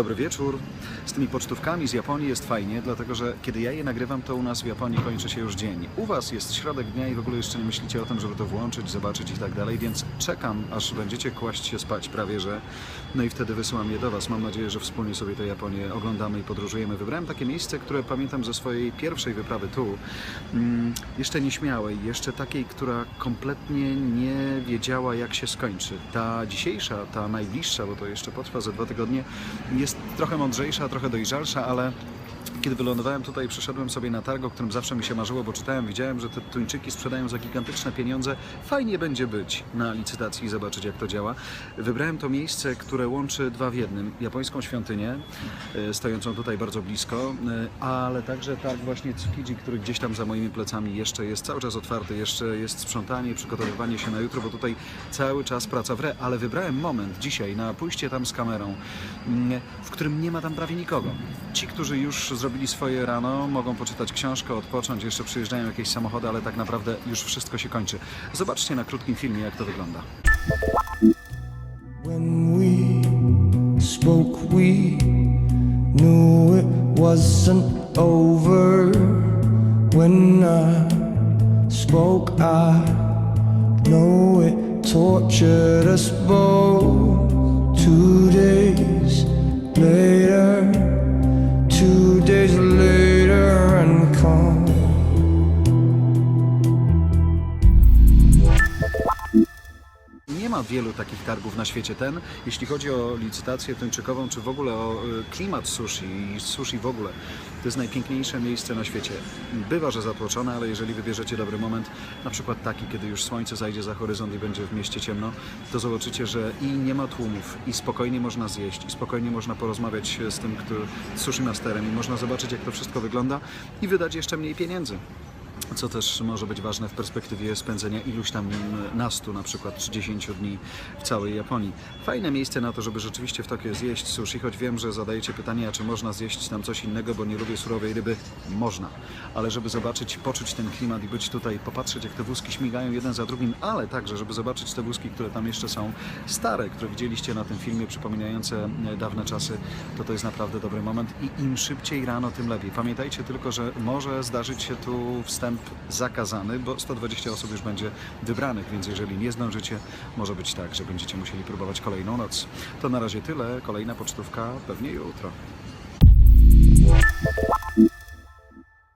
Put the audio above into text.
Dobry wieczór. Z tymi pocztówkami z Japonii jest fajnie, dlatego że kiedy ja je nagrywam, to u nas w Japonii kończy się już dzień. U Was jest środek dnia i w ogóle jeszcze nie myślicie o tym, żeby to włączyć, zobaczyć i tak dalej, więc czekam, aż będziecie kłaść się spać prawie, że no i wtedy wysyłam je do Was. Mam nadzieję, że wspólnie sobie tę Japonię oglądamy i podróżujemy. Wybrałem takie miejsce, które pamiętam ze swojej pierwszej wyprawy tu. Mm, jeszcze nieśmiałej, jeszcze takiej, która kompletnie nie wiedziała, jak się skończy. Ta dzisiejsza, ta najbliższa, bo to jeszcze potrwa za dwa tygodnie, jest trochę mądrzejsza, trochę dojrzalsza, ale kiedy wylądowałem tutaj, przeszedłem sobie na targ, o którym zawsze mi się marzyło, bo czytałem, widziałem, że te tuńczyki sprzedają za gigantyczne pieniądze. Fajnie będzie być na licytacji i zobaczyć, jak to działa. Wybrałem to miejsce, które łączy dwa w jednym. Japońską świątynię, e, stojącą tutaj bardzo blisko, e, ale także targ właśnie Tsukiji, który gdzieś tam za moimi plecami jeszcze jest cały czas otwarty, jeszcze jest sprzątanie, przygotowywanie się na jutro, bo tutaj cały czas praca w re, ale wybrałem moment dzisiaj na pójście tam z kamerą, mm, w którym nie ma tam prawie nikogo. Ci, którzy już zrobili swoje rano, mogą poczytać książkę, odpocząć, jeszcze przyjeżdżają jakieś samochody, ale tak naprawdę już wszystko się kończy. Zobaczcie na krótkim filmie, jak to wygląda. When we spoke, we knew it wasn't over. When I spoke, I know it tortured us both. Two ma wielu takich targów na świecie. Ten, jeśli chodzi o licytację tuńczykową, czy w ogóle o y, klimat sushi i sushi w ogóle, to jest najpiękniejsze miejsce na świecie. Bywa, że zatłoczone, ale jeżeli wybierzecie dobry moment, na przykład taki, kiedy już słońce zajdzie za horyzont i będzie w mieście ciemno, to zobaczycie, że i nie ma tłumów, i spokojnie można zjeść, i spokojnie można porozmawiać z tym, z sushi masterem, i można zobaczyć, jak to wszystko wygląda i wydać jeszcze mniej pieniędzy co też może być ważne w perspektywie spędzenia iluś tam nastu, na przykład 30 dni w całej Japonii. Fajne miejsce na to, żeby rzeczywiście w Tokio zjeść sushi, choć wiem, że zadajecie pytanie, a czy można zjeść tam coś innego, bo nie lubię surowej ryby. Można, ale żeby zobaczyć, poczuć ten klimat i być tutaj, popatrzeć jak te wózki śmigają jeden za drugim, ale także, żeby zobaczyć te wózki, które tam jeszcze są stare, które widzieliście na tym filmie, przypominające dawne czasy, to to jest naprawdę dobry moment i im szybciej rano, tym lepiej. Pamiętajcie tylko, że może zdarzyć się tu zakazany, bo 120 osób już będzie wybranych, więc jeżeli nie zdążycie, może być tak, że będziecie musieli próbować kolejną noc. To na razie tyle, kolejna pocztówka pewnie jutro.